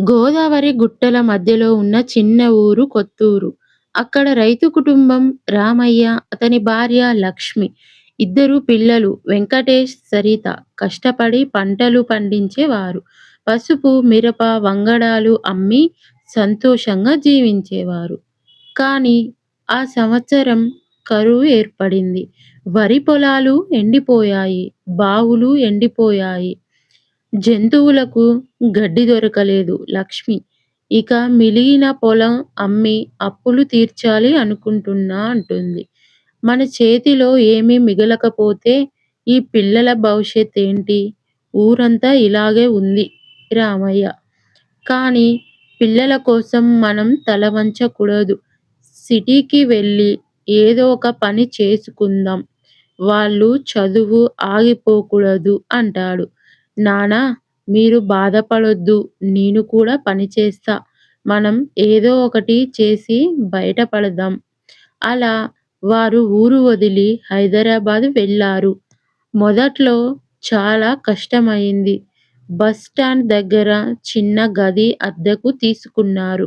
గోదావరి గుట్టల మధ్యలో ఉన్న చిన్న ఊరు కొత్తూరు. అక్కడ రైతు కుటుంబం. రామయ్య, అతని భార్య లక్ష్మి, ఇద్దరు పిల్లలు వెంకటేష్ సరిత కష్టపడి పంటలు పండించేవారు. పసుపు, మిరప, వంగడాలు అమ్మి సంతోషంగా జీవించేవారు. కానీ ఆ సంవత్సరం కరువు ఏర్పడింది. వరి పొలాలు ఎండిపోయాయి. బావులు ఎండిపోయాయి. జంతువులకు గడ్డి దొరకలేదు. లక్ష్మి ఇక మిలిగిన పొలం అమ్మి అప్పులు తీర్చాలి అనుకుంటున్నా అంటుంది. మన చేతిలో ఏమీ మిగలకపోతే ఈ పిల్లల భవిష్యత్ ఏంటి? ఊరంతా ఇలాగే ఉంది రామయ్య. కానీ పిల్లల కోసం మనం తల వంచకూడదు సిటీకి వెళ్ళి ఏదో ఒక పని చేసుకుందాం. వాళ్ళు చదువు ఆగిపోకూడదు అంటాడు. నాన్నా! మీరు బాధపడొద్దు. నేను కూడా పనిచేస్తా. మనం ఏదో ఒకటి చేసి బయటపడదాం. అలా వారు ఊరు వదిలి హైదరాబాద్ వెళ్ళారు. మొదట్లో చాలా కష్టమయింది. బస్ స్టాండ్ దగ్గర చిన్న గది అద్దెకు తీసుకున్నారు.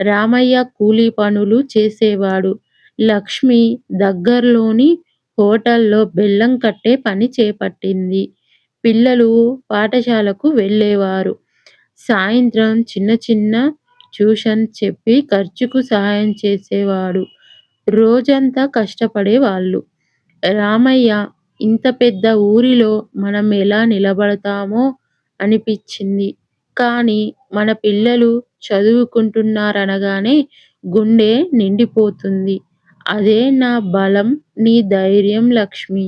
రామయ్య కూలి పనులు చేసేవాడు. లక్ష్మి దగ్గర్లోని హోటల్లో బెల్లం కట్టే పని చేపట్టింది. పిల్లలు పాఠశాలకు వెళ్ళేవారు. సాయంత్రం చిన్న చిన్న ట్యూషన్ చెప్పి ఖర్చుకు సాయం చేసేవాడు. రోజంతా కష్టపడేవాళ్ళు. రామయ్య ఇంత పెద్ద ఊరిలో మనం ఎలా నిలబడతామో అనిపించింది. కానీ మన పిల్లలు చదువుకుంటున్నారనగానే గుండె నిండిపోతుంది. అదే నా బలం నీ ధైర్యం లక్ష్మి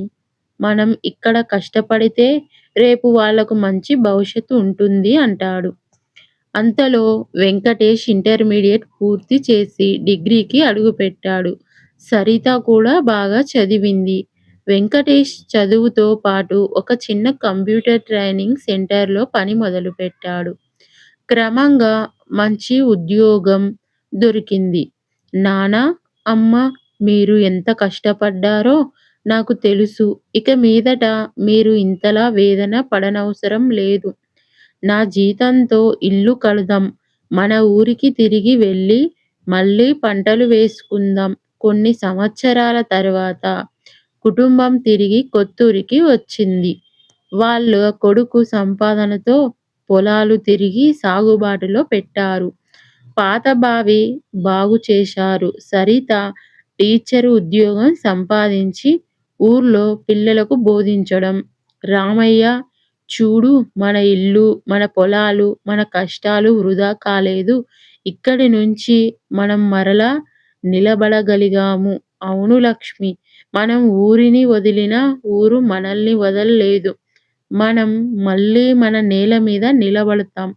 మనం ఇక్కడ కష్టపడితే రేపు వాళ్ళకు మంచి భవిష్యత్తు ఉంటుంది అంటాడు. అంతలో వెంకటేష్ ఇంటర్మీడియట్ పూర్తి చేసి డిగ్రీకి అడుగుపెట్టాడు. సరిత కూడా బాగా చదివింది. వెంకటేష్ చదువుతో పాటు ఒక చిన్న కంప్యూటర్ ట్రైనింగ్ సెంటర్లో పని మొదలుపెట్టాడు. క్రమంగా మంచి ఉద్యోగం దొరికింది. నానా అమ్మ మీరు ఎంత కష్టపడ్డారో నాకు తెలుసు. ఇక మీదట మీరు ఇంతలా వేదన పడనవసరం లేదు. నా జీతంతో ఇల్లు కడదాం. మన ఊరికి తిరిగి వెళ్ళి మళ్ళీ పంటలు వేసుకుందాం. కొన్ని సంవత్సరాల తర్వాత కుటుంబం తిరిగి కొత్తూరికి వచ్చింది. వాళ్ళ కొడుకు సంపాదనతో పొలాలు తిరిగి సాగుబాటులో పెట్టారు. పాత బావి బాగుచేశారు. సరిత టీచరు ఉద్యోగం సంపాదించి ఊర్లో పిల్లలకు బోధించడం. రామయ్య చూడు మన ఇల్లు, మన పొలాలు, మన కష్టాలు వృధా కాలేదు. ఇక్కడి నుంచి మనం మరలా నిలబడగలిగాము. అవును లక్ష్మి మనం ఊరిని వదిలినా ఊరు మనల్ని వదల్లేదు. మనం మళ్ళీ మన నేల మీద నిలబడతాం.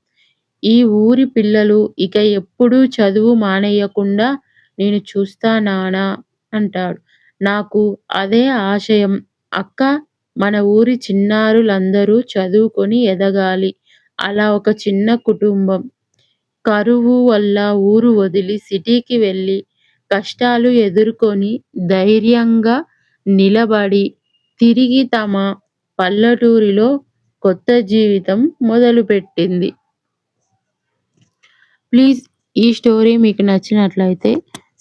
ఈ ఊరి పిల్లలు ఇక ఎప్పుడూ చదువు మానేయకుండా నేను చూస్తా నాన్నా అంటాడు. నాకు అదే ఆశయం అక్కా! మన ఊరి చిన్నారులందరూ చదువుకొని ఎదగాలి. అలా ఒక చిన్న కుటుంబం కరువు వల్ల ఊరు వదిలి సిటీకి వెళ్ళి కష్టాలు ఎదుర్కొని ధైర్యంగా నిలబడి తిరిగి తమ పల్లెటూరిలో కొత్త జీవితం మొదలుపెట్టింది. ప్లీజ్ ఈ స్టోరీ మీకు నచ్చినట్లయితే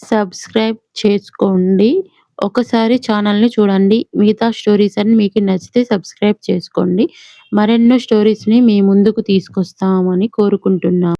సబ్స్క్రైబ్ చేసుకోండి. ఒకసారి ఛానల్ని చూడండి. మిగతా స్టోరీస్ అన్ని మీకు నచ్చితే సబ్స్క్రైబ్ చేసుకోండి. మరెన్నో స్టోరీస్ని మీ ముందుకు తీసుకొస్తామని కోరుకుంటున్నా.